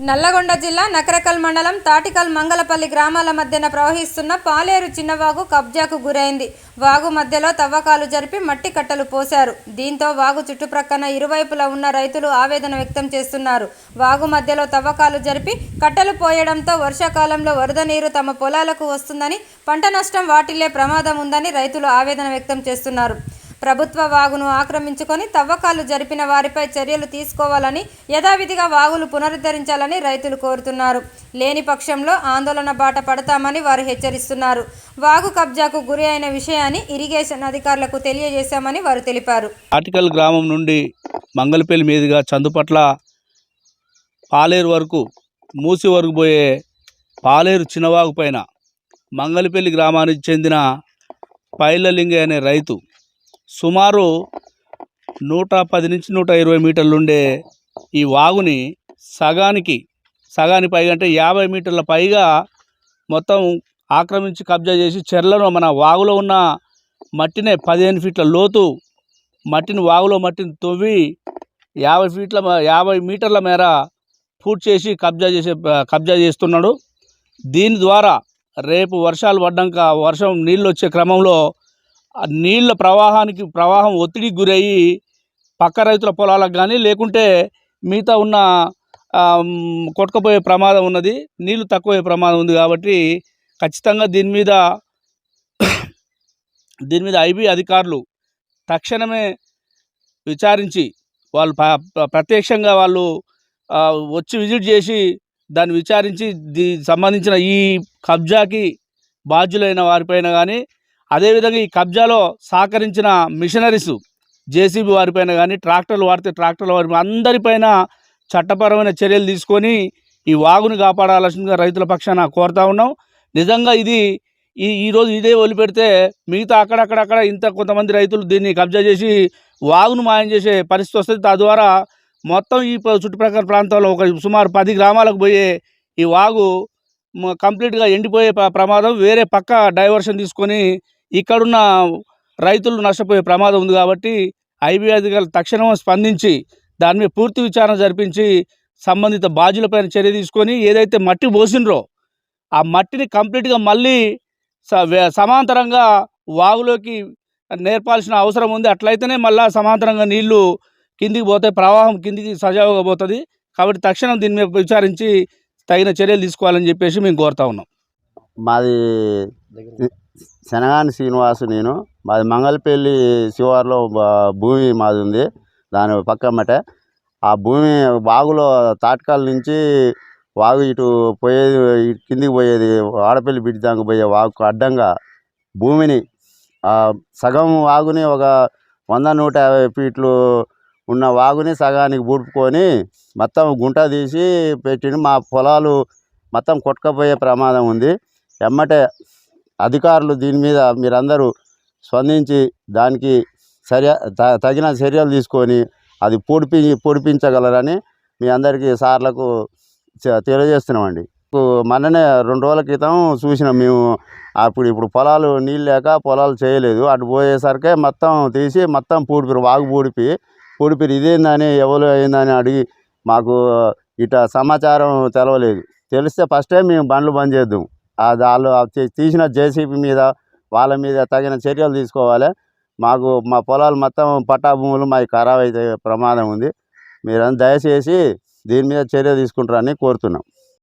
నల్లగొండ జిల్లా నకరకల్ మండలం తాటికల్ మంగళపల్లి గ్రామాల మధ్యన ప్రవహిస్తున్న పాలేరు చిన్నవాగు కబ్జాకు గురైంది. వాగు మధ్యలో తవ్వకాలు జరిపి మట్టి కట్టలు పోశారు. దీంతో వాగు చుట్టుప్రక్కన ఇరువైపులా ఉన్న రైతులు ఆవేదన వ్యక్తం చేస్తున్నారు. వాగు మధ్యలో తవ్వకాలు జరిపి కట్టలు పోయడంతో వర్షాకాలంలో వరద నీరు తమ పొలాలకు వస్తుందని పంట నష్టం వాటిల్లే ప్రమాదం ఉందని రైతులు ఆవేదన వ్యక్తం చేస్తున్నారు. ప్రభుత్వ వాగును ఆక్రమించుకొని తవ్వకాలు జరిపిన వారిపై చర్యలు తీసుకోవాలని యథావిధిగా వాగులు పునరుద్ధరించాలని రైతులు కోరుతున్నారు. లేని పక్షంలో ఆందోళన బాట పడతామని వారు హెచ్చరిస్తున్నారు. వాగు కబ్జాకు గురి అయిన విషయాన్ని ఇరిగేషన్ అధికారులకు తెలియజేశామని వారు తెలిపారు. ఆర్టికల్ గ్రామం నుండి మంగళపల్లి మీదుగా చందుపట్ల పాలేరు వరకు మూసి వరకు పోయే పాలేరు చిన్నవాగు పైన మంగళపల్లి గ్రామానికి చెందిన పైలలింగ అనే రైతు సుమారు నూట పది నుంచి నూట ఇరవై మీటర్లు ఉండే ఈ వాగుని సగానికి సగానికి పైగా అంటే యాభై మీటర్ల పైగా మొత్తం ఆక్రమించి కబ్జా చేసి చెర్లను మన వాగులో ఉన్న మట్టినే పదిహేను ఫీట్ల లోతు మట్టిని వాగులో మట్టిని తవ్వి యాభై ఫీట్ల యాభై మీటర్ల మేర పూర్తి చేసి కబ్జా చేసే కబ్జా చేస్తున్నాడు. దీని ద్వారా రేపు వర్షాలు పడ్డాక వర్షం నీళ్ళు వచ్చే క్రమంలో నీళ్ళ ప్రవాహానికి ప్రవాహం ఒత్తిడికి గురయ్యి పక్క రైతుల పొలాలకు కానీ లేకుంటే మిగతా ఉన్న కొట్టుకపోయే కొట్టుకుపోయే ప్రమాదం ఉన్నది. నీళ్ళు తక్కువయ్యే ప్రమాదం ఉంది కాబట్టి ఖచ్చితంగా దీని మీద దీని మీద ఐబీ అధికారులు తక్షణమే విచారించి వాళ్ళు ప్రత్యక్షంగా వాళ్ళు వచ్చి విజిట్ చేసి దాన్ని విచారించి దీ సంబంధించిన ఈ కబ్జాకి బాధ్యులైన వారిపైన కానీ అదేవిధంగా ఈ కబ్జాలో సహకరించిన మిషనరీస్ జేసీబీ వారిపైన కానీ ట్రాక్టర్లు వాడితే ట్రాక్టర్ల వారి అందరిపైన చట్టపరమైన చర్యలు తీసుకొని ఈ వాగును కాపాడాల్సిందిగా రైతుల పక్షాన కోరుతా ఉన్నాం. నిజంగా ఇది ఈ ఈరోజు ఇదే వదిలిపెడితే మిగతా అక్కడక్కడక్కడ ఇంత కొంతమంది రైతులు దీన్ని కబ్జా చేసి వాగును మాయం చేసే పరిస్థితి వస్తుంది. తద్వారా మొత్తం ఈ చుట్టుప్రక్కల ప్రాంతాల్లో ఒక సుమారు పది గ్రామాలకు పోయే ఈ వాగు కంప్లీట్గా ఎండిపోయే ప్రమాదం వేరే పక్క డైవర్షన్ తీసుకొని ఇక్కడున్న రైతులు నష్టపోయే ప్రమాదం ఉంది కాబట్టి ఐబీ అధికారులు తక్షణం స్పందించి దాని మీద పూర్తి విచారణ జరిపించి సంబంధిత బాధ్యులపైన చర్య తీసుకొని ఏదైతే మట్టి పోసినరో ఆ మట్టిని కంప్లీట్గా మళ్ళీ స- సమాంతరంగా వాగులోకి నేర్పాల్సిన అవసరం ఉంది. అట్లయితేనే మళ్ళా సమాంతరంగా నీళ్ళు కిందికి పోతాయి ప్రవాహం కిందికి సజావుగా పోతుంది. కాబట్టి తక్షణం దీని మీద విచారించి తగిన చర్యలు తీసుకోవాలని చెప్పేసి మేము కోరుతా ఉన్నాం. మాది శనగాని శ్రీనివాసు నేను. మాది మంగళపల్లి శివారులో భూమి మాది ఉంది. దాని పక్కమ్మటే ఆ భూమి వాగులో తాటకాల నుంచి వాగు ఇటు పోయేది ఇటు కిందికి పోయేది ఆడపల్లి బిడ్డ దాకా పోయే వాగుకు అడ్డంగా భూమిని సగం వాగుని ఒక వంద నూట యాభై ఫీట్లు ఉన్న వాగుని సగానికి బుడుపుకొని మొత్తం గుంట తీసి పెట్టిన మా పొలాలు మొత్తం కొట్టుకపోయే ప్రమాదం ఉంది. ఎమ్మటే అధికారులు దీని మీద మీరందరూ స్పందించి దానికి చర్య త- తగిన చర్యలు తీసుకొని అది పొడిపి పొడిపించగలరని మీ అందరికీ సార్లకు తెలియజేస్తున్నామండి. మననే మొన్ననే రెండు రోజుల క్రితం చూసినాం మేము అప్పుడు ఇప్పుడు పొలాలు నీళ్ళు లేక పొలాలు చేయలేదు. అటు పోయేసరికి మొత్తం తీసి మొత్తం పూడిపిరు వాగు పూడిపి పూడిపిరు ఇదేందని ఎవరు అయిందని అడిగి మాకు ఇట సమాచారం తెలవలేదు. తెలిస్తే ఫస్ట్ టైం మేము బండ్లు బంద్ చేద్దాం. వాళ్ళు ఆ తీసిన జేసీబీ మీద వాళ్ళ మీద తగిన చర్యలు తీసుకోవాలి. మాకు మా పొలాలు మొత్తం పట్టా భూములు మాకు ఖరాబ్ అయితే ప్రమాదం ఉంది. మీరు దయచేసి దీని మీద చర్య తీసుకుంటారని కోరుతున్నాం.